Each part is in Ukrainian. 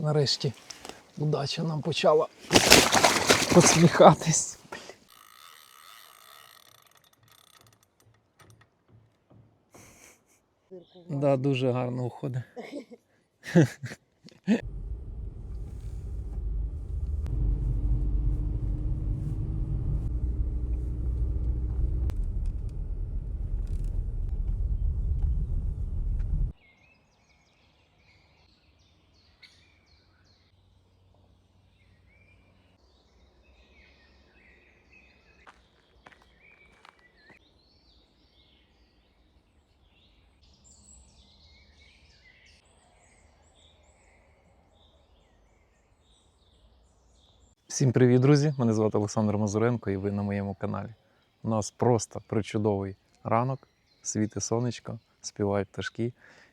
нарешті удача нам почала посміхатись. Да, дуже гарно уходить. Всім привіт, друзі! Мене звати Олександр Мазуренко і ви на моєму каналі. У нас просто причудовий ранок, світи сонечко, співають пташки.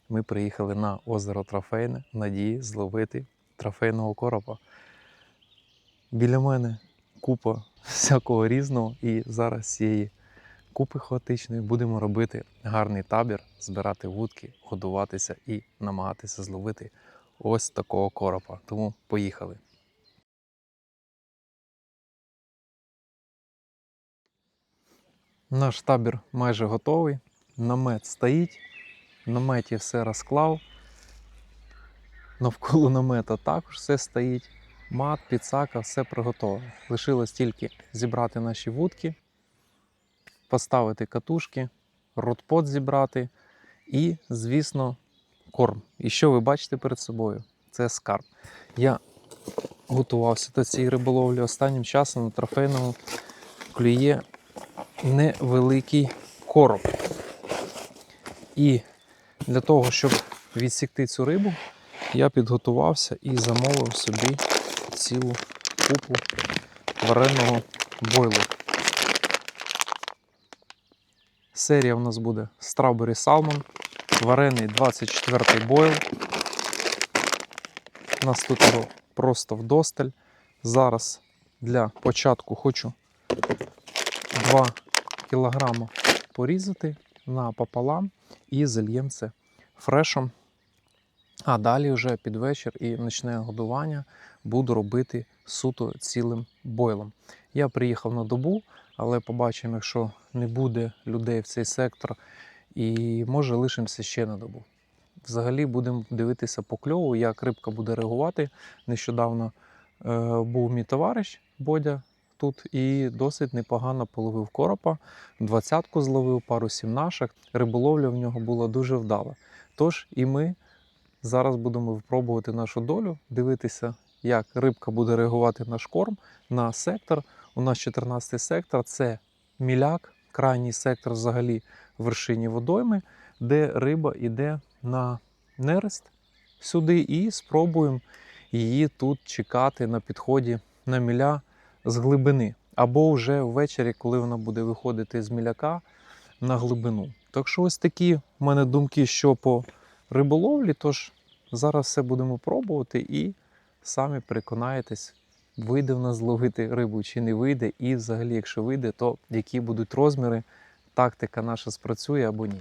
Ми приїхали на озеро Трофейне надії зловити трофейного коропа. Біля мене купа всякого різного, і зараз з цієї купи хаотичної будемо робити гарний табір, збирати вудки, годуватися і намагатися зловити ось такого коропа. Тому поїхали. Наш табір майже готовий. Намет стоїть. В наметі все розклав. Навколо намета також все стоїть. Мат, підсака, все приготовлено. Лишилось тільки зібрати наші вудки, поставити катушки, ротпот зібрати і, звісно, корм. І що ви бачите перед собою? Це скарб. Я готувався до цієї риболовлі останнім часом на трофейному клює невеликий короб. І для того, щоб відсікти цю рибу, я підготувався і замовив собі цілу купу вареного бойлу. Серія у нас буде Strawberry Salmon, варений 24 й бойл. У нас тут його просто вдосталь. Зараз для початку хочу 2 кг порізати напополам і зальємо це фрешом. А далі вже під вечір і ночне годування буду робити суто цілим бойлом. Я приїхав на добу, але побачимо, якщо не буде людей в цей сектор, і може лишимося ще на добу. Взагалі будемо дивитися по кльову, як рибка буде реагувати. Нещодавно е, був мій товариш Бодя тут і досить непогано половив коропа. Двадцятку зловив, пару сімнашок. Риболовля в нього була дуже вдала. Тож і ми зараз будемо випробувати нашу долю, дивитися, як рибка буде реагувати на шкорм, на сектор. У нас 14 сектор це міляк, крайній сектор взагалі в вершині водойми, де риба йде на нерест сюди, і спробуємо її тут чекати на підході на міля з глибини, або вже ввечері, коли вона буде виходити з міляка на глибину. Так що ось такі в мене думки, що по риболовлі. Тож зараз все будемо пробувати і самі переконаєтесь, вийде в нас зловити рибу чи не вийде, і взагалі, якщо вийде, то які будуть розміри, тактика наша спрацює або ні.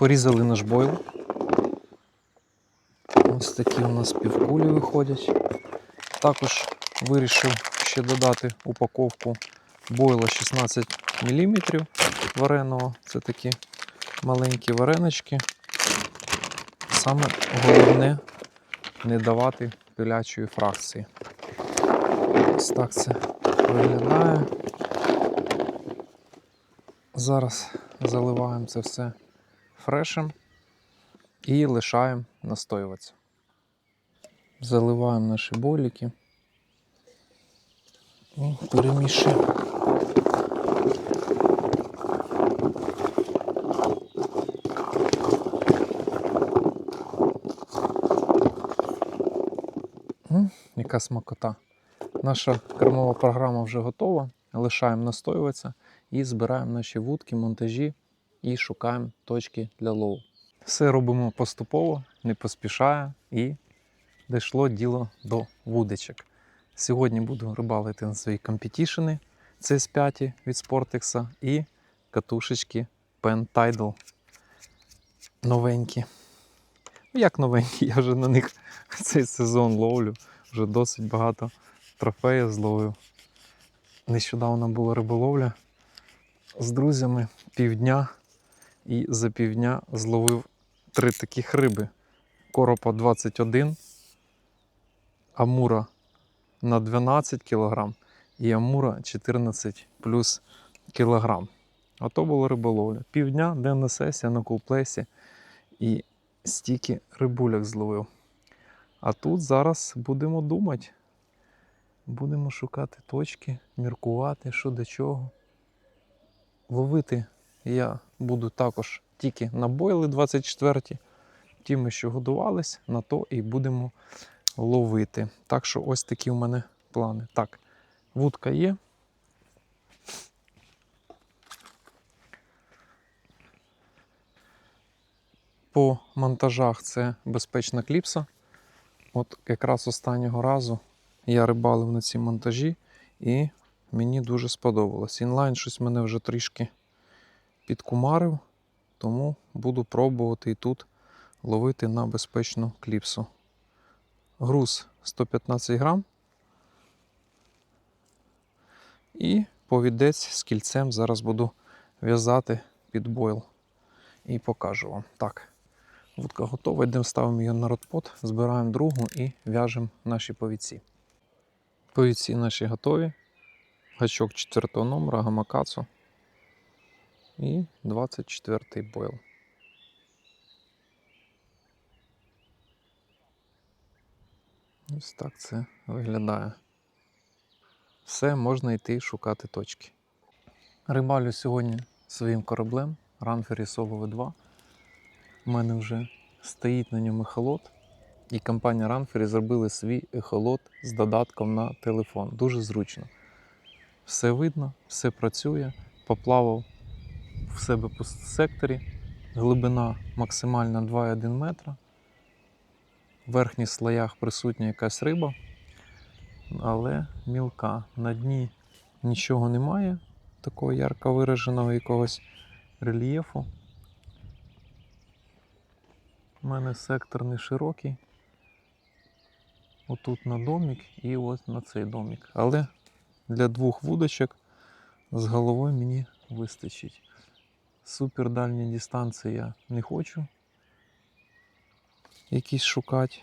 Порізали наш бойл. Ось такі у нас півкулі виходять. Також вирішив ще додати упаковку бойла 16 мм вареного. Це такі маленькі варенички. Саме головне не давати пилячої фракції. Ось так це виглядає. Зараз заливаємо це все фрешем і лишаємо настоюватися. Заливаємо наші бойлики і перемішуємо. Яка смакота. Наша кермова програма вже готова. Лишаємо настоюватися і збираємо наші вудки, монтажі і шукаємо точки для лову. Все робимо поступово, не поспішає і дійшло діло до вудочок. Сьогодні буду рибалити на свої компетішени CS5 від Sportex і катушечки Pen Tidal новенькі. Ну, як новенькі, я вже на них цей сезон ловлю. Вже досить багато трофеїв зловив. Нещодавно була риболовля з друзями півдня. І за півдня зловив три таких риби: коропа 21, амура на 12 кг і амура 14 плюс кілограм. Ото була риболовля. Півдня, денна сесія на кулплесі і стільки рибуляк зловив. А тут зараз будемо думати. Будемо шукати точки, міркувати, що до чого. Ловити я буду також тільки на бойли 24 ті ми що годувались, на то і будемо ловити. Так що ось такі в мене плани. Так, вудка є. По монтажах це безпечна кліпса. От якраз останнього разу я рибалив на ці монтажі і мені дуже сподобалось. Інлайн щось мене вже трішки підкумарив, тому буду пробувати і тут ловити на безпечну кліпсу. Груз 115 грам. І повідець з кільцем зараз буду в'язати під бойл і покажу вам. Так, вудка готова, йдемо ставимо її на ротпот, збираємо другу і в'яжемо наші повідці. Повідці наші готові. Гачок 4 номера, гамакацу і 24 бойл. Ось так це виглядає. Все, можна йти шукати точки. Рибалю сьогодні своїм кораблем Ранфері Solo V2. У мене вже стоїть на ньому ехолот. І компанія Ранфері зробила свій ехолот з додатком на телефон. Дуже зручно. Все видно, все працює. Поплавав в себе по секторі. Глибина максимальна 2,1 метра. В верхніх слоях присутня якась риба, але мілка. На дні нічого немає, такого ярко вираженого якогось рельєфу. У мене сектор не широкий. Отут на домик і ось на цей домик. Але для двох вудочок з головою мені вистачить. Супер дальні дистанції я не хочу якісь шукати.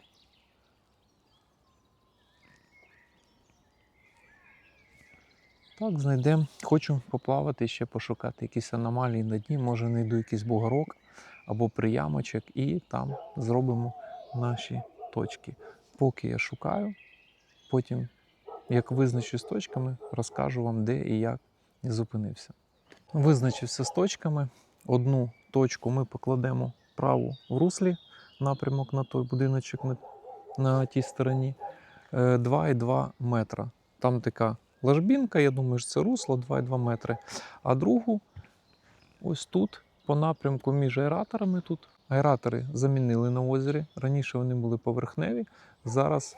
Так, знайдемо. Хочу поплавати ще пошукати якісь аномалії на дні. Може знайду якийсь бугорок або приямочок і там зробимо наші точки. Поки я шукаю, потім, як визначусь з точками, розкажу вам, де і як зупинився. Визначився з точками. Одну точку ми покладемо праву в руслі, напрямок на той будиночок на, тій стороні. Е, 2,2 метра. Там така ложбінка, я думаю, що це русло 2,2 метри. А другу ось тут, по напрямку між аераторами. Тут аератори замінили на озері. Раніше вони були поверхневі. Зараз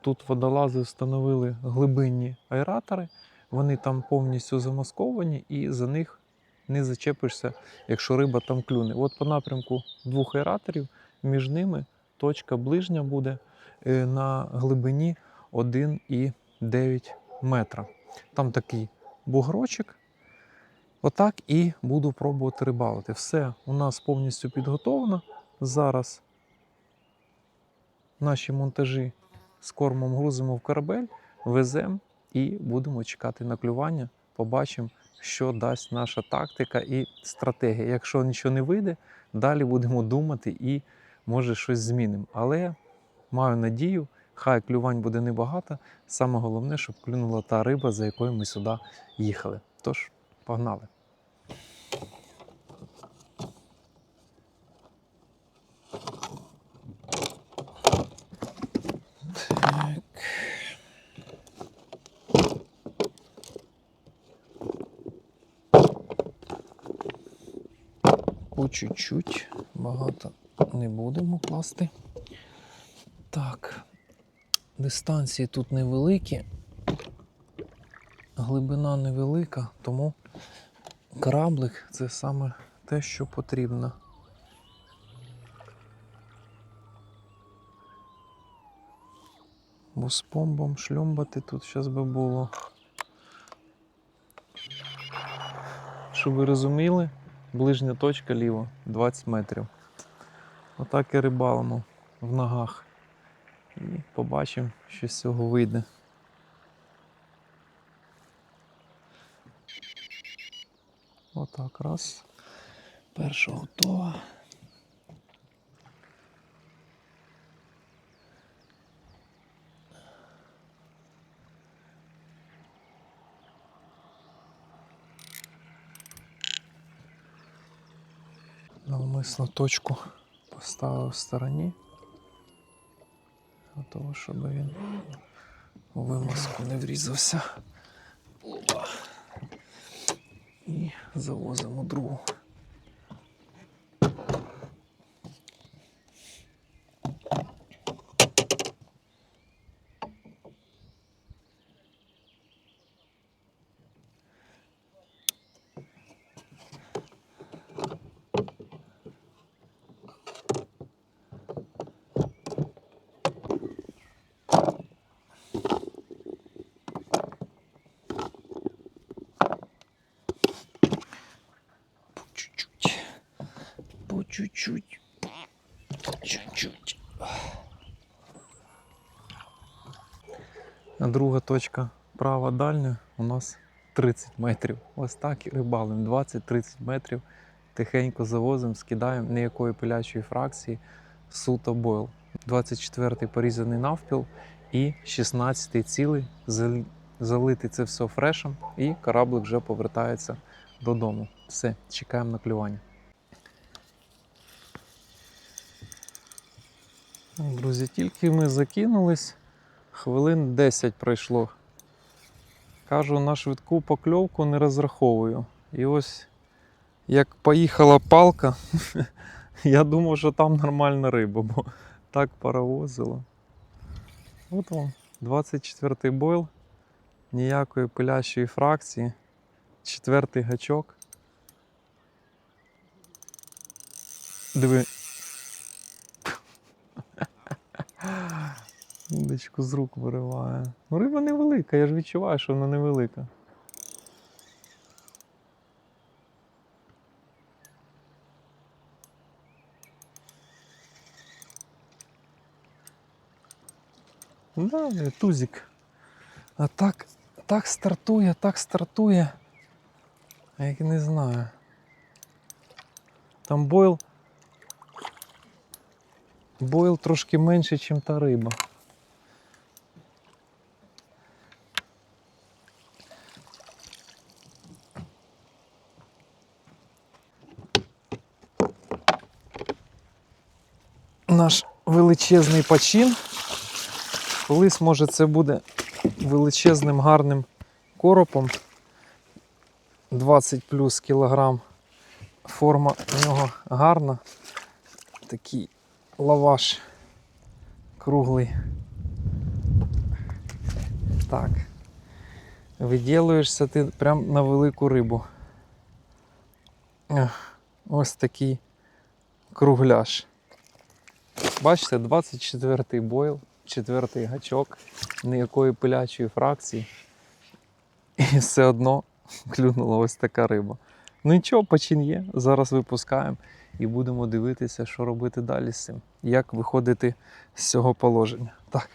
тут водолази встановили глибинні аератори. Вони там повністю замасковані і за них не зачепишся, якщо риба там клюне. От по напрямку двох аераторів, між ними точка ближня буде е, на глибині 1,9 метра. Там такий бугрочок. Отак і буду пробувати рибалити. Все у нас повністю підготовлено. Зараз наші монтажі з кормом грузимо в корабель, веземо і будемо чекати на клювання. Побачимо, що дасть наша тактика і стратегія. Якщо нічого не вийде, далі будемо думати і може щось змінимо. Але маю надію, хай клювань буде небагато. Саме головне, щоб клюнула та риба, за якою ми сюди їхали. Тож, погнали. По чуть-чуть. Багато не будемо класти. Так. Дистанції тут невеликі. Глибина невелика, тому кораблик це саме те, що потрібно. Бо з помбом шлюмбати тут зараз би було. Щоб ви розуміли, ближня точка ліво 20 метрів. Отак і рибалимо в ногах. І побачимо, що з цього вийде. Отак, раз. Перша готова. Навмисно точку поставив в стороні. Для того, щоб він у вимазку не врізався. І завозимо другу. По чуть-чуть. По чуть-чуть. По чуть-чуть. Друга точка права дальня у нас 30 метрів. Ось так і рибалимо. 20-30 метрів. Тихенько завозимо, скидаємо ніякої пилячої фракції, суто бойл. 24-й порізаний навпіл і 16-й цілий. Залити це все фрешем, і кораблик вже повертається додому. Все, чекаємо на клювання. Друзі, тільки ми закинулись, хвилин 10 пройшло. Кажу, на швидку покльовку не розраховую. І ось як поїхала палка, я думав, що там нормальна риба, бо так паровозило. От вам, 24-й бойл, ніякої пилящої фракції, четвертий гачок. Диви. Удочку з рук вириває. Ну, риба невелика, я ж відчуваю, що вона невелика. Да, е, тузик. А так, так стартує, так стартує. А як не знаю. Там бойл. Бойл трошки менше, ніж та риба. Наш величезний почин. Колись, може, це буде величезним гарним коропом. 20 плюс кілограм. Форма у нього гарна. Такий лаваш круглий. Так. Виділуєшся ти прям на велику рибу. Ось такий кругляш. Бачите, 24-й бойл, четвертий гачок, ніякої пилячої фракції. І все одно клюнула ось така риба. Ну нічого, почин є. Зараз випускаємо і будемо дивитися, що робити далі з цим. Як виходити з цього положення. Так,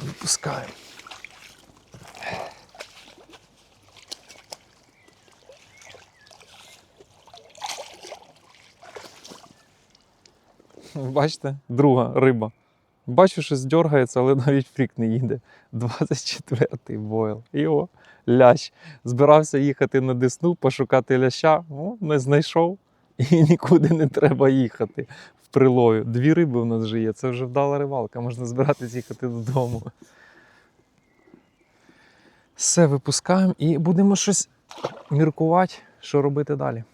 випускаємо. Бачите, друга риба. Бачу, що здергається, але навіть фрік не їде. 24-й бойл. Йо, лящ. Збирався їхати на Десну, пошукати ляща. О, не знайшов. І нікуди не треба їхати в прилові. Дві риби в нас вже є. Це вже вдала рибалка, можна збиратись їхати додому. Все, випускаємо і будемо щось міркувати, що робити далі.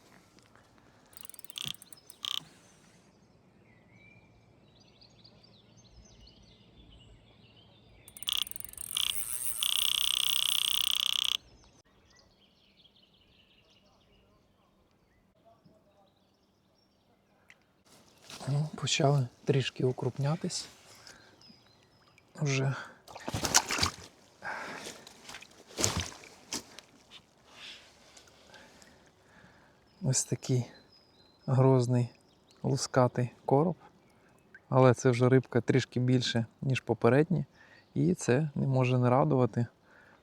Ну, почали трішки укрупнятись. Вже ось такий грозний лускатий короб. Але це вже рибка трішки більше, ніж попередні. І це не може не радувати.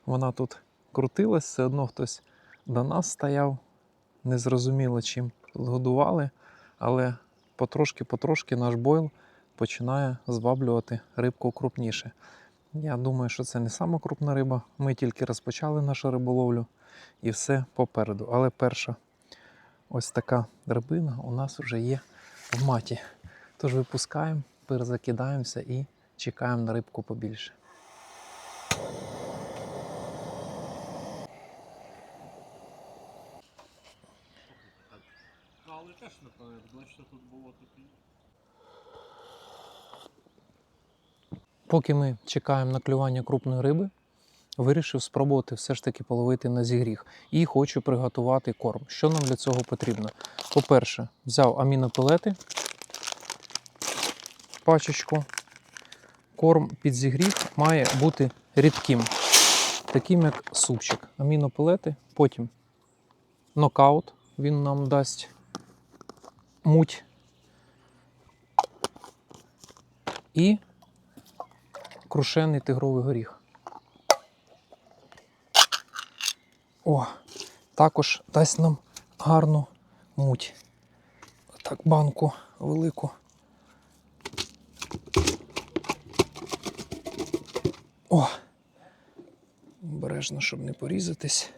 Вона тут крутилась, все одно хтось до нас стояв. Незрозуміло чим згодували, але потрошки-потрошки наш бойл починає зваблювати рибку крупніше. Я думаю, що це не сама крупна риба. Ми тільки розпочали нашу риболовлю і все попереду. Але перша ось така рибина у нас вже є в маті. Тож випускаємо, перезакидаємося і чекаємо на рибку побільше. Але теж ближче тут було такі. Поки ми чекаємо на клювання крупної риби, вирішив спробувати все ж таки половити на зігріх. І хочу приготувати корм. Що нам для цього потрібно? По-перше, взяв амінопелети, пачечку. Корм під зігріх має бути рідким, таким як супчик. Амінопелети, потім нокаут, він нам дасть муть. І крушений тигровий горіх. О, також дасть нам гарну муть. Так, банку велику. О! Обережно, щоб не порізатись.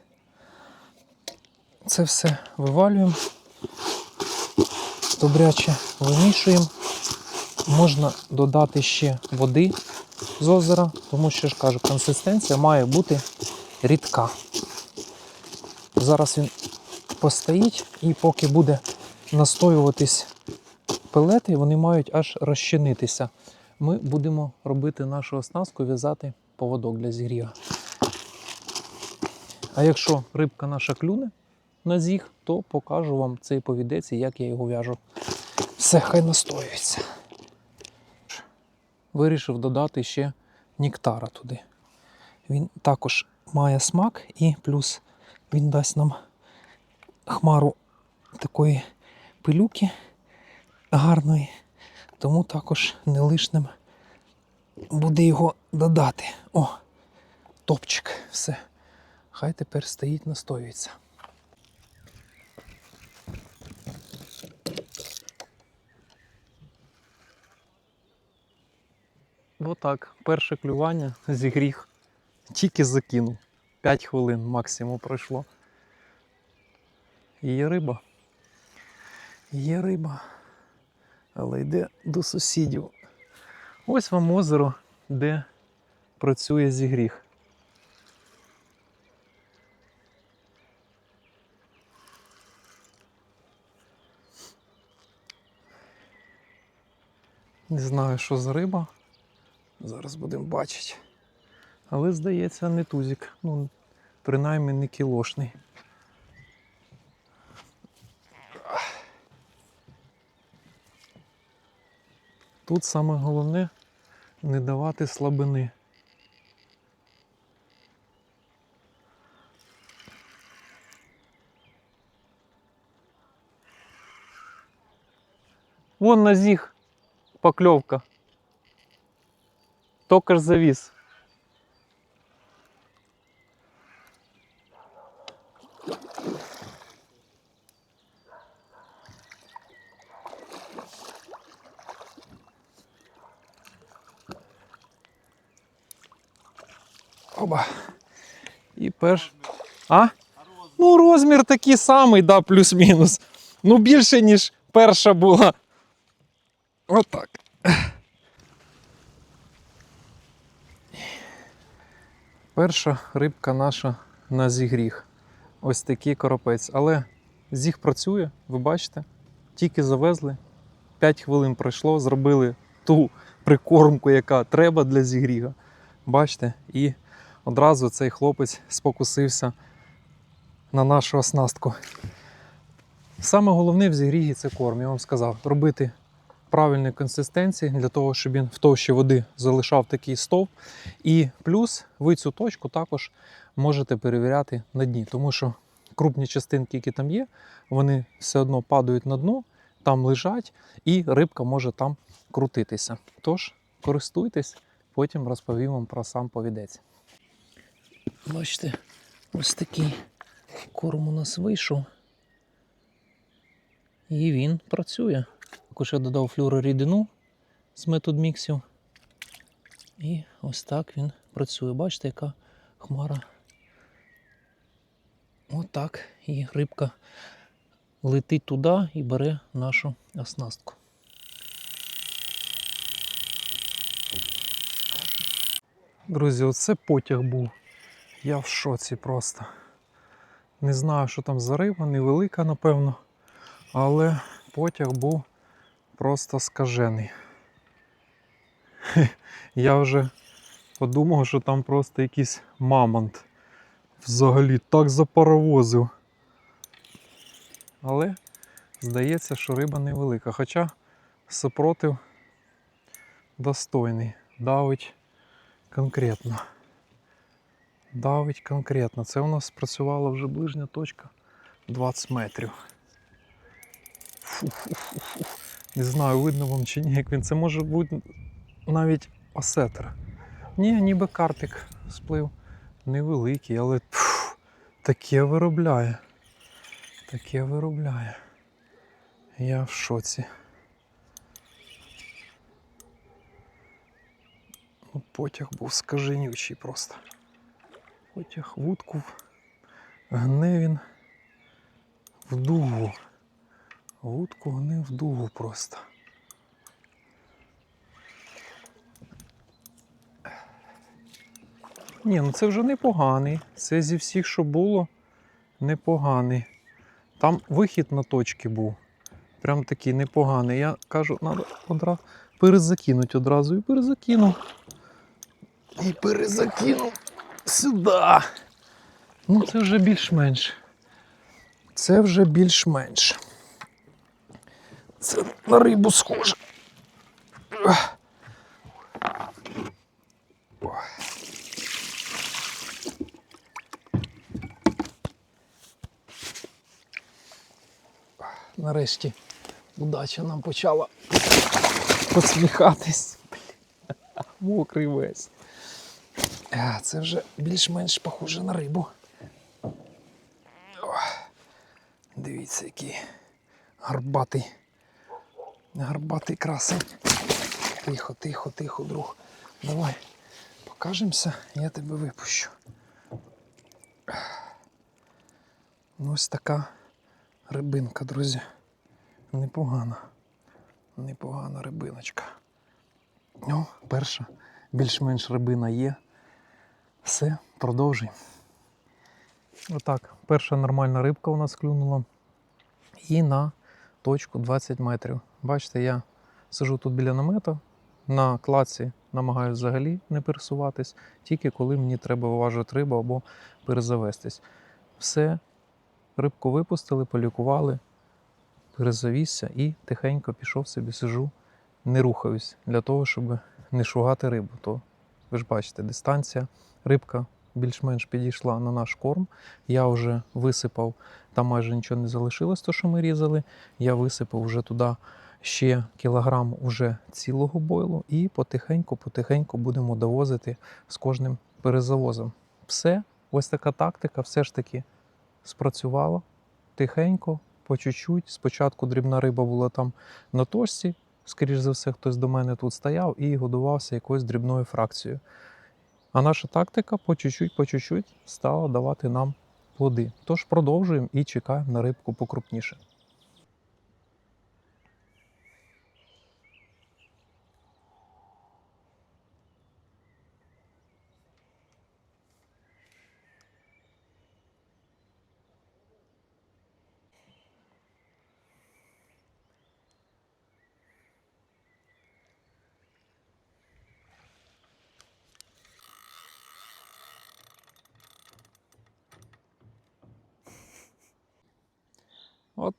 Це все вивалюємо. Добряче вимішуємо. Можна додати ще води з озера, тому що ж кажу, консистенція має бути рідка. Зараз він постоїть і поки буде настоюватись пелети, вони мають аж розчинитися. Ми будемо робити нашу оснастку, в'язати поводок для зігріва. А якщо рибка наша клюне на зіг, то покажу вам цей повідець як я його в'яжу. Все, хай настоюється вирішив додати ще нектара туди. Він також має смак і плюс він дасть нам хмару такої пилюки гарної, тому також не лишним буде його додати. О, топчик, все. Хай тепер стоїть, настоюється. Отак, перше клювання зігріх. Тільки закинув. 5 хвилин максимум пройшло. Є риба. Є риба. Але йде до сусідів. Ось вам озеро, де працює зігріх. Не знаю, що за риба. Зараз будемо бачити. Але, здається, не тузик. Ну, принаймні не кілошний. Тут саме головне не давати слабини. Вон на зіг покльовка. Токар завис. Оба. І перш. А? Ну, розмір такий самий, да, плюс-мінус. Ну, більше, ніж перша була. Отак. Перша рибка наша на зігріх. Ось такий коропець. Але зіг працює, ви бачите, тільки завезли. 5 хвилин пройшло, зробили ту прикормку, яка треба для зігріга. Бачите, і одразу цей хлопець спокусився на нашу оснастку. Саме головне в зігрігі це корм, я вам сказав, робити правильної консистенції для того, щоб він в товщі води залишав такий стовп. І плюс ви цю точку також можете перевіряти на дні, тому що крупні частинки, які там є, вони все одно падають на дно, там лежать, і рибка може там крутитися. Тож користуйтесь, потім розповім вам про сам повідець. Бачите, ось такий корм у нас вийшов. І він працює. Також я додав флюорорідину з метод міксів. І ось так він працює. Бачите, яка хмара. Отак. І рибка летить туди і бере нашу оснастку. Друзі, оце потяг був. Я в шоці просто. Не знаю, що там за риба, невелика, напевно. Але потяг був просто скажений. Я вже подумав, що там просто якийсь мамонт взагалі так запаровозив. Але здається, що риба невелика. Хоча супротив достойний. Давить конкретно. Давить конкретно. Це у нас спрацювала вже ближня точка 20 метрів. Фу-фу-фу-фу. Не знаю, видно вам чи ні, як він. Це може бути навіть осетр. Ні, ніби карпік сплив. Невеликий, але пф, таке виробляє. Таке виробляє. Я в шоці. Ну, потяг був скаженючий просто. Потяг вудку гне він в дугу. Вудку гне в дугу просто. Ні, ну це вже непоганий. Це зі всіх, що було, непоганий. Там вихід на точки був. Прям такий непоганий. Я кажу, треба одразу перезакинути одразу і перезакинув. І перезакинув сюди. Ну, це вже більш-менш. Це вже більш-менш. Це на рибу схоже. Нарешті удача нам почала посміхатись. Мокрий весь. Це вже більш-менш похоже на рибу. Дивіться, який гарбатий. Гарбатий красень. Тихо, тихо, тихо, друг. Давай, покажемося, я тебе випущу. Ну, ось така рибинка, друзі. Непогана. Непогана рибиночка. Ну, перша, більш-менш рибина є. Все, продовжуємо. Отак, перша нормальна рибка у нас клюнула. І на точку 20 метрів. Бачите, я сижу тут біля намета, на клаці намагаюся взагалі не пересуватись, тільки коли мені треба виважувати рибу або перезавестись. Все, рибку випустили, полікували, перезавісся і тихенько пішов собі, сижу, не рухаюсь для того, щоб не шугати рибу. То ви ж бачите, дистанція. Рибка більш-менш підійшла на наш корм. Я вже висипав, там майже нічого не залишилось, то що ми різали. Я висипав вже туди ще кілограм уже цілого бойлу і потихеньку-потихеньку будемо довозити з кожним перезавозом. Все, ось така тактика, все ж таки спрацювала тихенько, по чуть-чуть. Спочатку дрібна риба була там на точці. Скоріш за все, хтось до мене тут стояв і годувався якоюсь дрібною фракцією. А наша тактика по чуть-чуть, по чуть-чуть стала давати нам плоди. Тож продовжуємо і чекаємо на рибку покрупніше.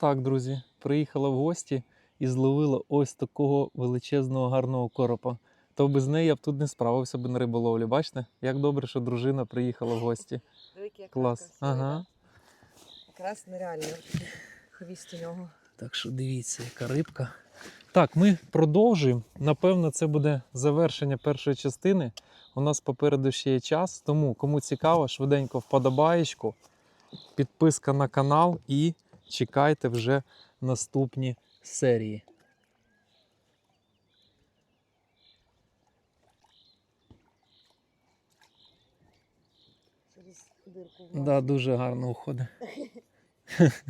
Отак, друзі. Приїхала в гості і зловила ось такого величезного гарного коропа. То без неї я б тут не справився б на риболовлі. Бачите, як добре, що дружина приїхала в гості. Клас. Ага. Якраз нереально. Хвіст у нього. Так що дивіться, яка рибка. Так, ми продовжуємо. Напевно, це буде завершення першої частини. У нас попереду ще є час, тому кому цікаво, швиденько вподобаєчку, підписка на канал і чекайте вже наступні серії. Дирку Да, дуже гарно уходить.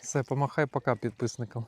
Все, помахай пока підписникам.